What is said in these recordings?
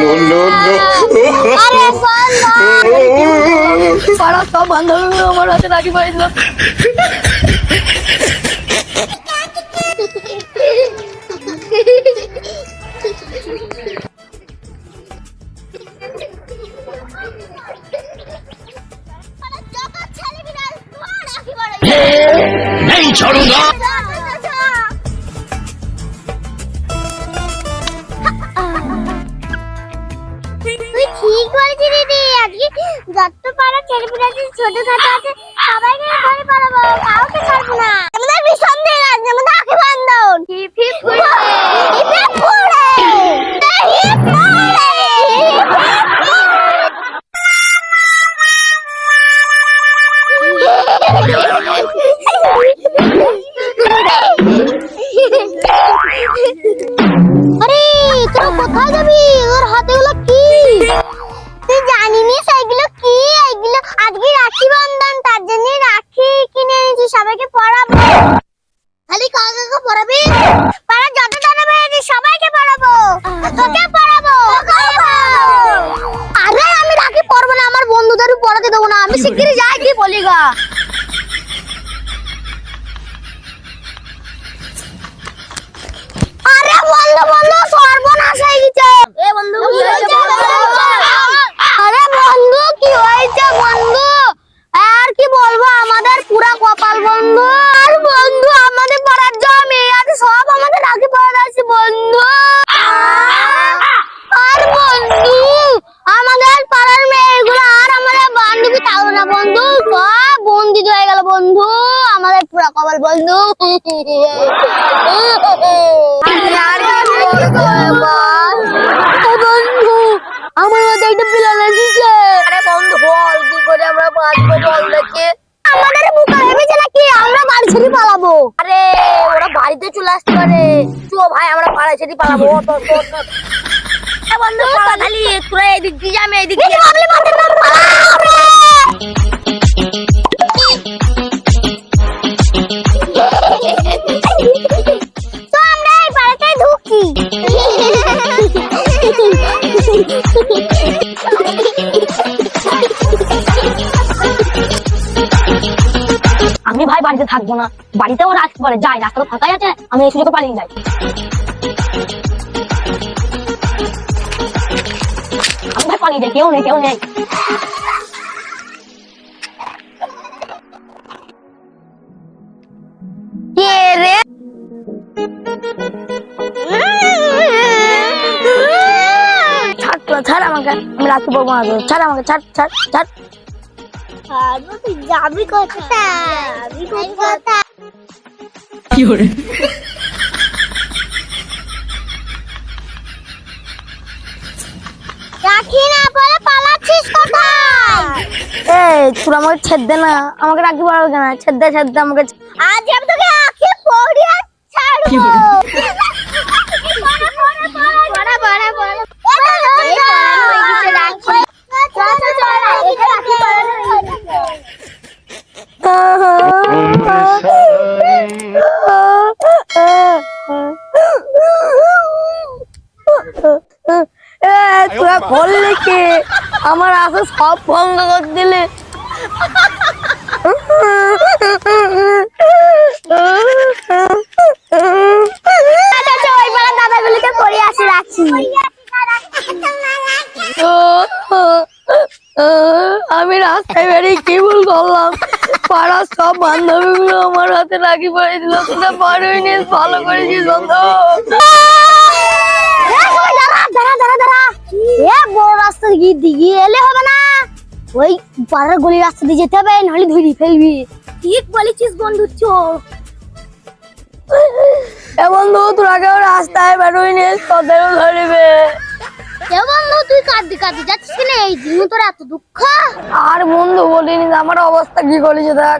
no, no, আরে বন্ধ পাড়া সব বান্ধবী আমার হাতে রাখি পড়েছিল জগৎ ছেলে বিড়াল তোমার রাখি পড়ে नहीं छोड़ूंगा যত পারা ছেলে পিলাতে ছোট খাটো আছে সবাইকে ঘরে পালাবো কাউকে ছাড়বো না। আমি শিগগিরই যাই কি বলি গা। আরে বন্ধু বন্ধু সর্বনাশ হয়ে গেছে। এ বন্ধু কি হয়েছে আরে বন্ধু কি হয়েছে বন্ধু? আর কি বলব আমাদের পুরা কপাল বন্ধু আর বন্ধু আমাদের পাড়ার জমি আছে সব আমাদের রাখি পড়া যাচ্ছে বন্ধু আর বন্ধু আমাদের পাড়ার মেয়েগুলো আর আমাদের বান্ধবী থাকল না বন্ধু সব বন্দিত হয়ে গেল বন্ধু আমাদের পুরা কপাল বন্ধু। বন্ধু আমার মাথায় একটা প্ল্যান আসছে আরে বন্ধু বল কি করে আমরা বাঁচবো বল দেখে। আমাদের বুকা ভেবেছে নাকি আমরা বাড়ি ছেড়ে পালাবো? আরে ওরা বাড়িতে চলে আসতে পারে। চো ভাই আমরা পাড়া ছেড়ে পালাবো। বন্ধু পাড়া খালি তোরা এদিক দিয়ে আমি এদিক দিয়ে আমি ভাই বাড়িতে থাকব না। বাড়িতেও রাখতে পারে যাই, রাস্তা তো ফাঁকাই আছে, আমি এই সুযোগে পালিয়ে যাই। আমি ভাই পালিয়ে যাই, কেউ নেই কেউ নেই। আমাকে আমি রাখতে পারব না ছাড় আমাকে ছাড় ছাড় ছাড়। যাবি কোথায়? রাখি না বলে পালাচ্ছিস কোথায়? এই তোরা আমাকে ছেদ দে না। আমাকে পারবে ছেদ দে ছেদ দে আমাকে। আজ আমি তোকে আখি পড়িয়ে ছাড়বো। করলি কি? আমার আশা সব ভঙ্গ করে দিলে। দাদাগুলিকে আসি রাখি আমি রাস্তায় বেরিয়ে কি ভুল করলাম? পাড়ার সব বান্ধবীগুলো আমার হাতে রাখি পড়ে দিল তোরা পারোই নি ভালো করেছিস বন্ধু এ, বড় রাস্তা দিয়ে দিকে এলে হবে না। ওই পাড়ার গলি রাস্তা দিয়ে যেতে হবে নাহলে ধরি ফেলবি। ঠিক বলেছিস বন্ধু চো এ বন্ধু তোরা কেউ রাস্তায় বেরোই নি তোদেরও ধরবে। এ বন্ধু তুই কাঁদতে কাঁদতে যাচ্ছিস না? এই দিন তোর এত দুঃখ। আর বন্ধু বলিনি আমার অবস্থা কি করেছে দেখ।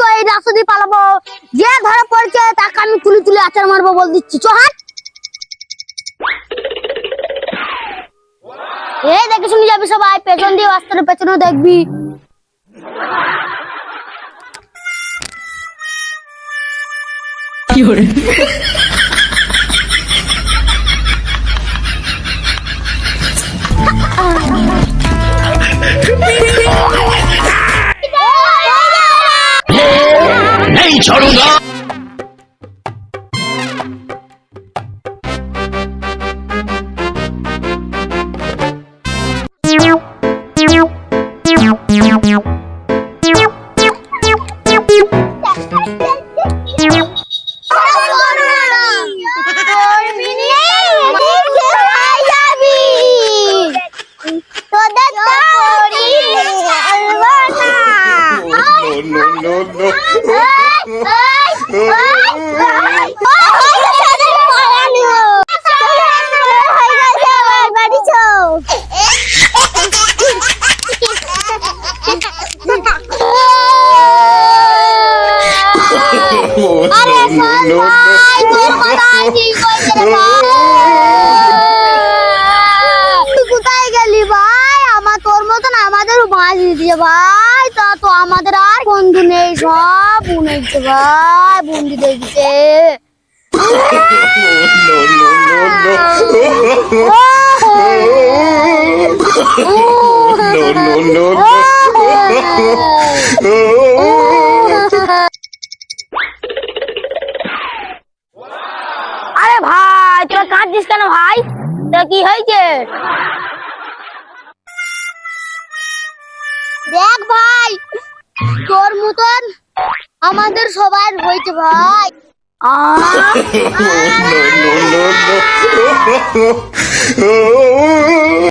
না এই রাস্তা দিয়ে পালাবো। যে ধরে পড়ছে, তাকে আমি তুলে তুলে আচার মারবো বল দিচ্ছি। চো, হাট। এই দেখে শুনে যাবি সবাই, পেছন দিয়ে রাস্তার পেছনে দেখবি। কি 처럼가 No, no, no, no. ai, ai, ai, ai. তা তো আমাদের আর বন্ধু নেই সব। বুনেছে ভাই, বন্ধু no. আরে ভাই, তোরা কাঁদছিস কেন ভাই? তা কি হয়েছে? দেখ ভাই তোর মতন আমাদের সবার হয়েছে ভাই আহ No, no, no, no.